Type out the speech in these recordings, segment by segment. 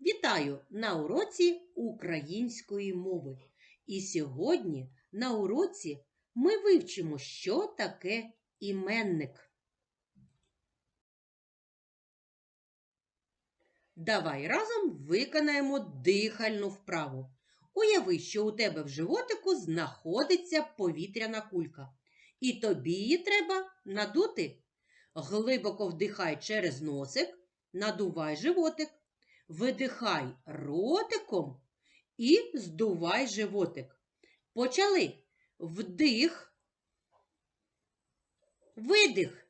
Вітаю на уроці української мови. І сьогодні на уроці ми вивчимо, що таке іменник. Давай разом виконаємо дихальну вправу. Уяви, що у тебе в животику знаходиться повітряна кулька, і тобі її треба надути. Глибоко вдихай через носик, надувай животик. Видихай ротиком і здувай животик. Почали. Вдих, видих.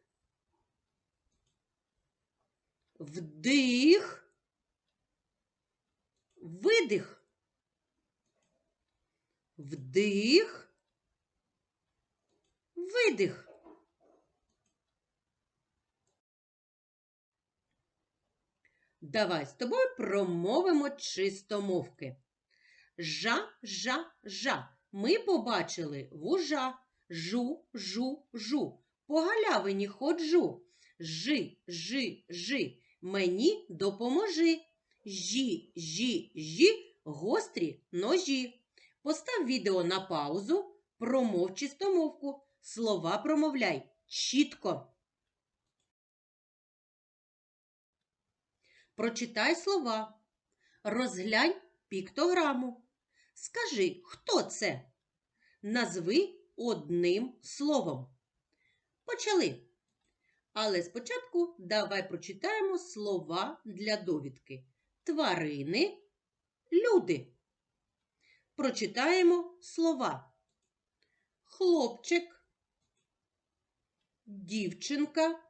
Вдих, видих. Вдих, видих. Давай з тобою промовимо чистомовки. Жа, жа, жа. Ми побачили вужа. Жу, жу, жу. По галявині ходжу. Жи, жи, жи. Мені допоможи. Жі, жі, жі, гострі ножі. Постав відео на паузу, промов чистомовку. Слова промовляй чітко. Прочитай слова. Розглянь піктограму. Скажи, хто це? Назви одним словом. Почали. Але спочатку давай прочитаємо слова для довідки. Тварини, люди. Прочитаємо слова. Хлопчик, дівчинка,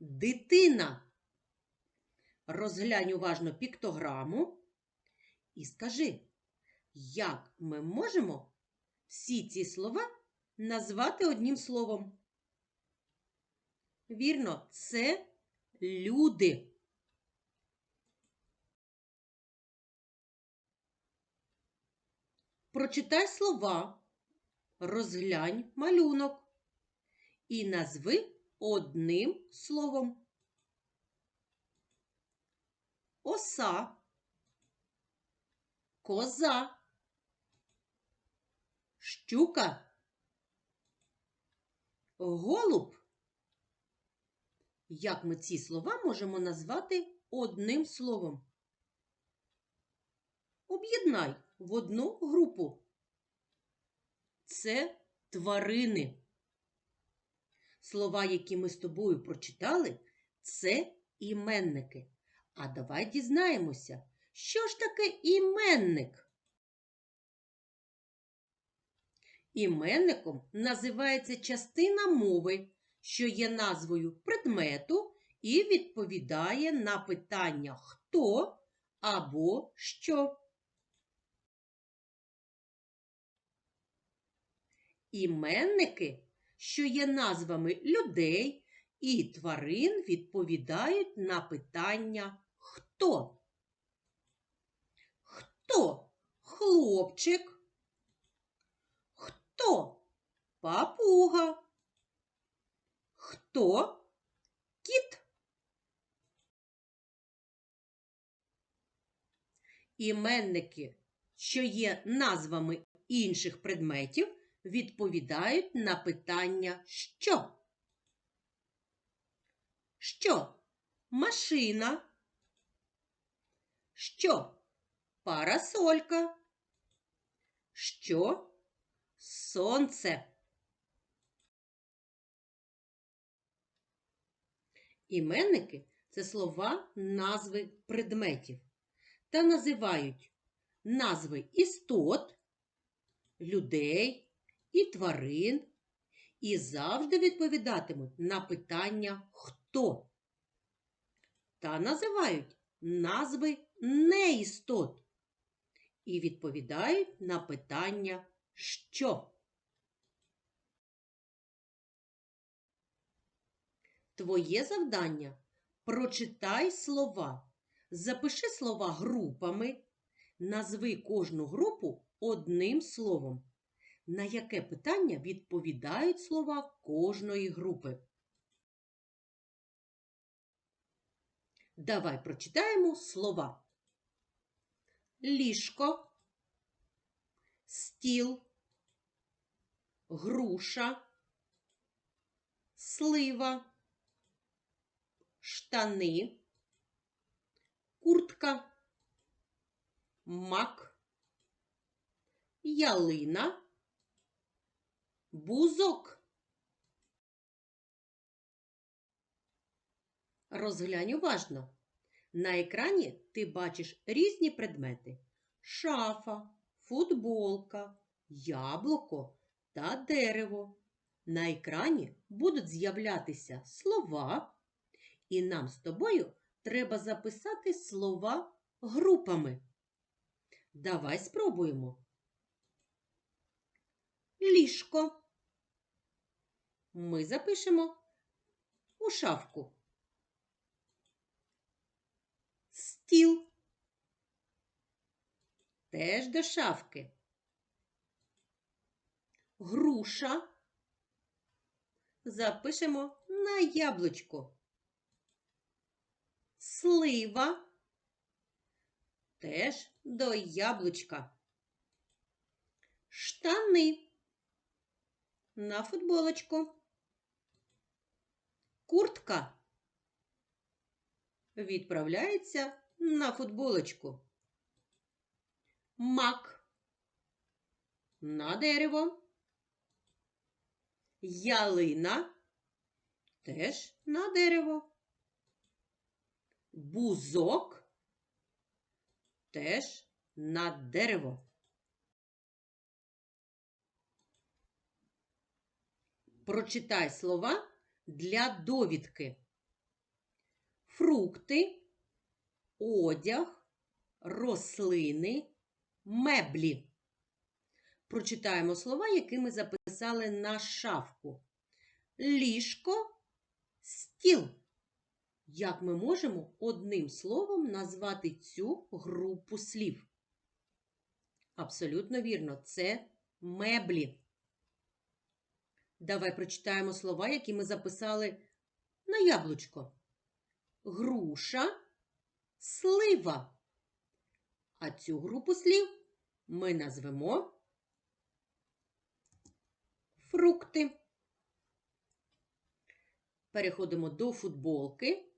дитина. Розглянь уважно піктограму і скажи, як ми можемо всі ці слова назвати одним словом? Вірно, це люди. Прочитай слова, розглянь малюнок і назви одним словом. Оса, коза, щука, голуб. Як ми ці слова можемо назвати одним словом? Об'єднай в одну групу. Це тварини. Слова, які ми з тобою прочитали, це іменники. А давай дізнаємося, що ж таке іменник? Іменником називається частина мови, що є назвою предмету і відповідає на питання хто або що. Іменники, що є назвами людей і тварин, відповідають на питання хто? Хто хлопчик? Хто папуга? Хто кіт? Іменники, що є назвами інших предметів, відповідають на питання що? Що? Машина? Що? Парасолька? Що? Сонце? Іменники це слова назви предметів та називають назви істот, людей і тварин і завжди відповідатимуть на питання хто. Та називають назви неістот і відповідають на питання що. Твоє завдання прочитай слова, запиши слова групами, назви кожну групу одним словом. На яке питання відповідають слова кожної групи? Давай прочитаємо слова. Ліжко, стіл, груша, слива, штани, куртка, мак, ялина, бузок. Розглянь уважно. На екрані ти бачиш різні предмети: шафа, футболка, яблуко та дерево. На екрані будуть з'являтися слова, і нам з тобою треба записати слова групами. Давай спробуємо. Ліжко. Ми запишемо у шафку. Стіл. Теж до шафки. Груша. Запишемо на яблучко. Слива. Теж до яблучка. Штани. На футболочку. Куртка відправляється на футболочку. Мак на дерево. Ялина теж на дерево. Бузок теж на дерево. Прочитай слова для довідки фрукти, одяг, рослини, меблі. Прочитаємо слова, які ми записали на шафку. Ліжко, стіл. Як ми можемо одним словом назвати цю групу слів? Абсолютно вірно, це меблі. Давай прочитаємо слова, які ми записали на яблучко груша, слива. А цю групу слів ми назвемо фрукти. Переходимо до футболки,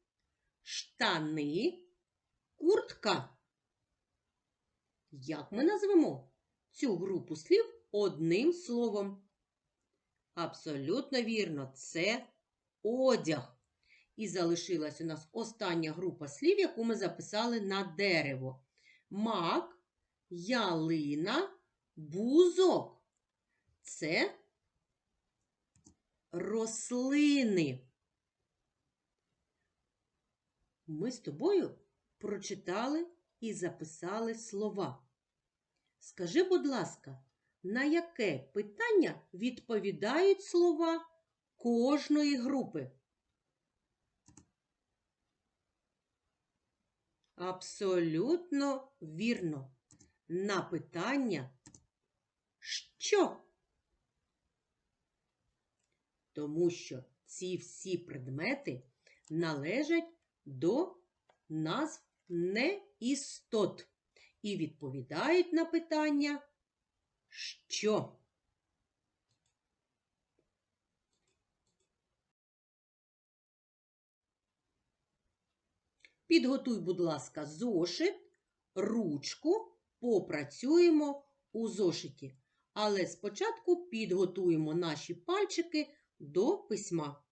штани, куртка. Як ми назвемо цю групу слів одним словом? Абсолютно вірно, це одяг. І залишилась у нас остання група слів, яку ми записали на дерево. Мак, ялина, бузок. Це рослини. Ми з тобою прочитали і записали слова. Скажи, будь ласка, на яке питання відповідають слова кожної групи? Абсолютно вірно. На питання що? Тому що ці всі предмети належать до назв неістот і відповідають на питання що? Підготуй, будь ласка, зошит, ручку, попрацюємо у зошиті. Але спочатку підготуємо наші пальчики до письма.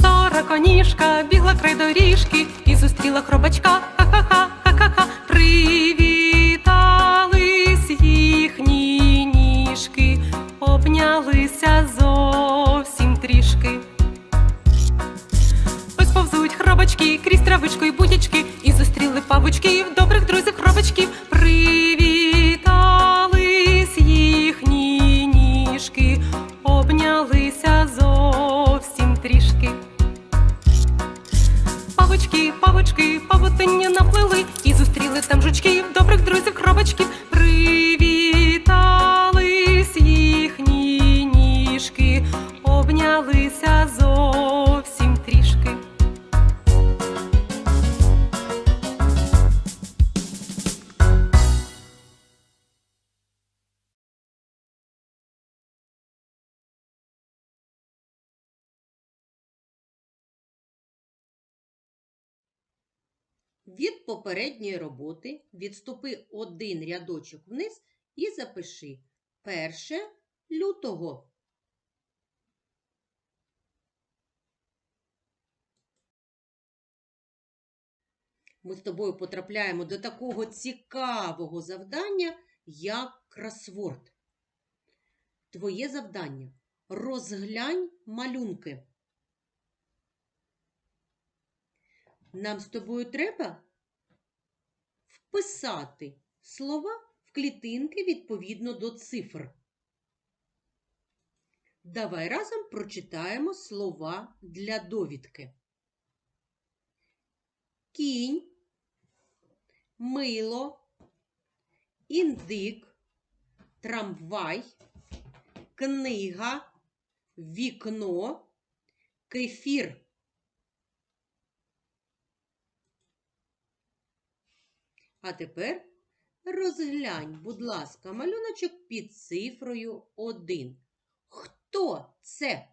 Сороконіжка бігла край доріжки і зустріла хробачка. Ха-ха-ха, ха-ха-ха. Привітались обнялися зовсім трішки. Ось повзуть хробачки крізь травичку і будячки, і зустріли павочків, добрих друзів хробачків. Від попередньої роботи відступи один рядочок вниз і запиши перше лютого. Ми з тобою потрапляємо до такого цікавого завдання, як кросворд. Твоє завдання розглянь малюнки. Нам з тобою треба вписати слова в клітинки відповідно до цифр. Давай разом прочитаємо слова для довідки. Кінь, мило, індик, трамвай, книга, вікно, кефір. А тепер розглянь, будь ласка, малюночок під цифрою 1. Хто це?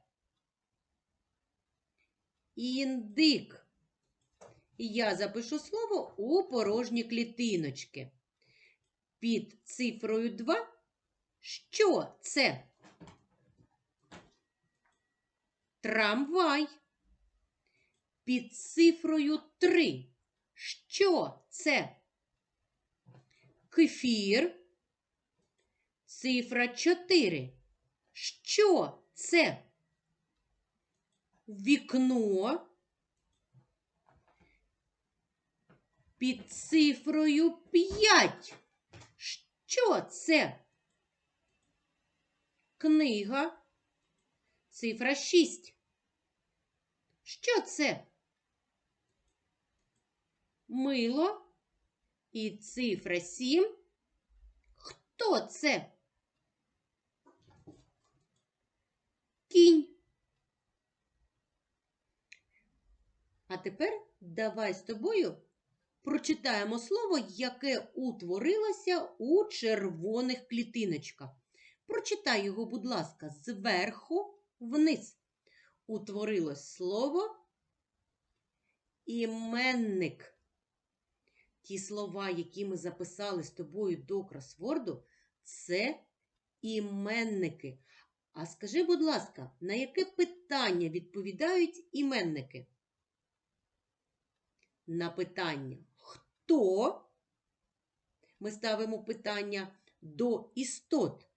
Індик. Я запишу слово у порожні клітиночки. Під цифрою 2. Що це? Трамвай. Під цифрою 3. Що це? Кефір. Цифра 4. Що це? Вікно. Під цифрою 5. Що це? Книга. Цифра 6. Що це? Мило. І цифра 7. Хто це? Кінь. А тепер давай з тобою прочитаємо слово, яке утворилося у червоних клітиночках. Прочитай його, будь ласка, зверху вниз. Утворилось слово іменник. Ті слова, які ми записали з тобою до кросворду, це іменники. А скажи, будь ласка, на яке питання відповідають іменники? На питання хто? Ми ставимо питання до істот.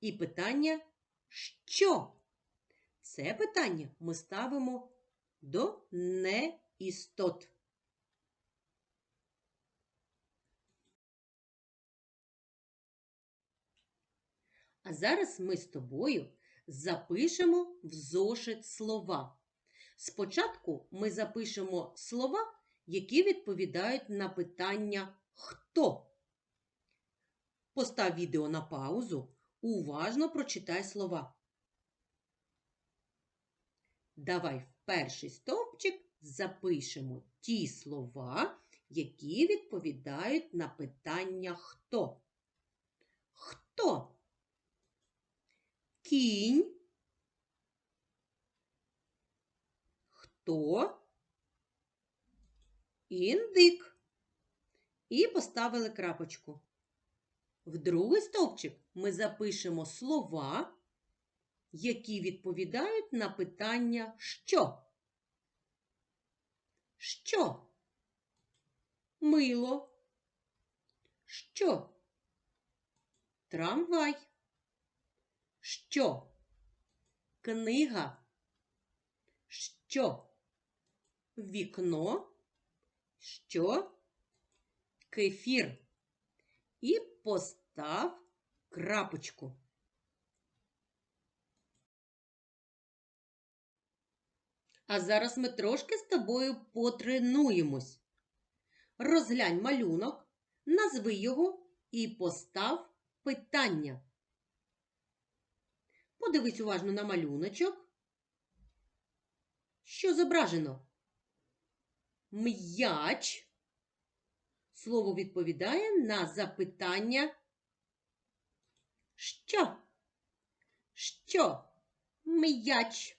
І питання що? Це питання ми ставимо до неістот. А зараз ми з тобою запишемо в зошит слова. Спочатку ми запишемо слова, які відповідають на питання хто. Постав відео на паузу, уважно прочитай слова. Давай в перший стовпчик запишемо ті слова, які відповідають на питання хто. Хто? Кінь. Хто? Індик. І поставили крапочку. В другий стовпчик ми запишемо слова, які відповідають на питання що? Що? Мило. Що? Трамвай. Що? Книга. Що? Вікно. Що? Кефір. І постав крапочку. А зараз ми трошки з тобою потренуємось. Розглянь малюнок, назви його і постав питання. Подивись уважно на малюночок Що зображено? М'яч. Слово відповідає на запитання. Що? Що? М'яч.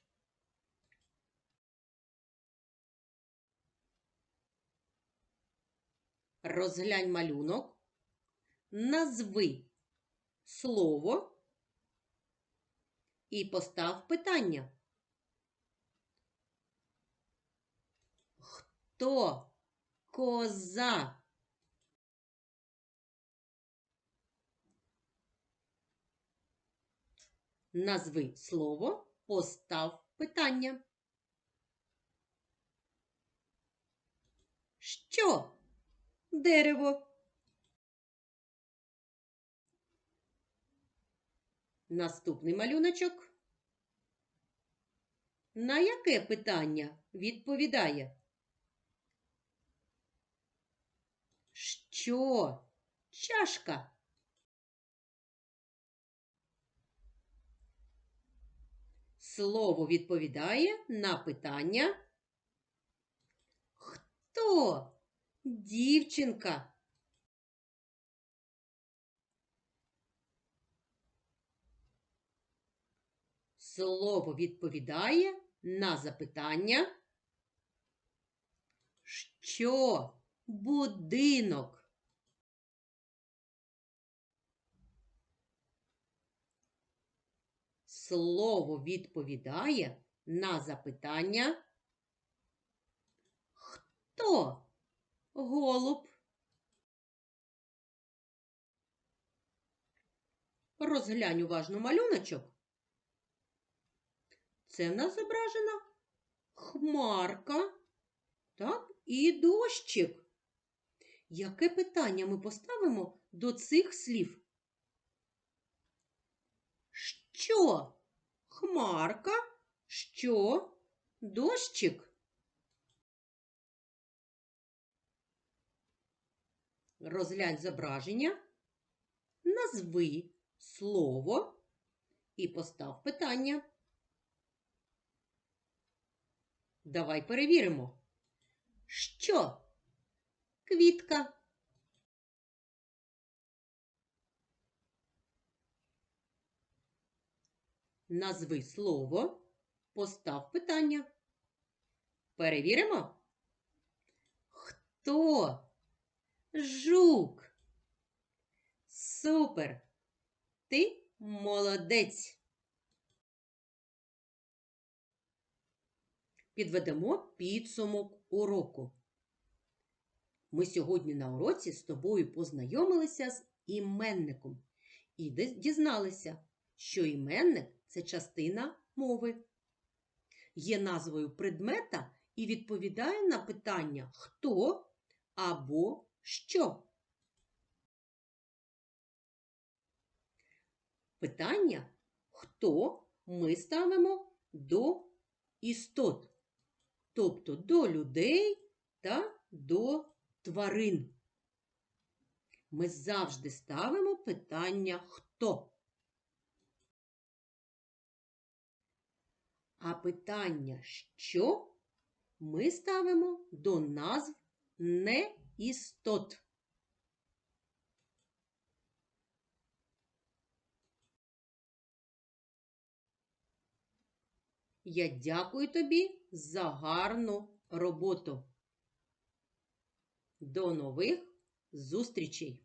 Розглянь малюнок. Назви слово і постав питання. Хто коза? Назви слово, постав питання. Що? Дерево. Наступний малюночок. На яке питання відповідає? Що? Чашка. Слово відповідає на питання. Хто? Дівчинка. Слово відповідає на запитання. Що? Будинок. Слово відповідає на запитання. Хто? Голуб. Розглянь уважно малюночок. Це в нас зображена хмарка, так, і дощик. Яке питання ми поставимо до цих слів? Що? Хмарка? Що? Дощик? Розглянь зображення, назви слово і постав питання. Давай перевіримо. Що? Квітка. Назви слово, постав питання. Перевіримо. Хто? Жук. Супер. Ти молодець. Підведемо підсумок уроку. Ми сьогодні на уроці з тобою познайомилися з іменником і дізналися, що іменник це частина мови. Є назвою предмета і відповідає на питання хто або що. Питання хто ми ставимо до істот, тобто до людей та до тварин. Ми завжди ставимо питання хто. А питання що ми ставимо до назв неістот. Я дякую тобі за гарну роботу. До нових зустрічей!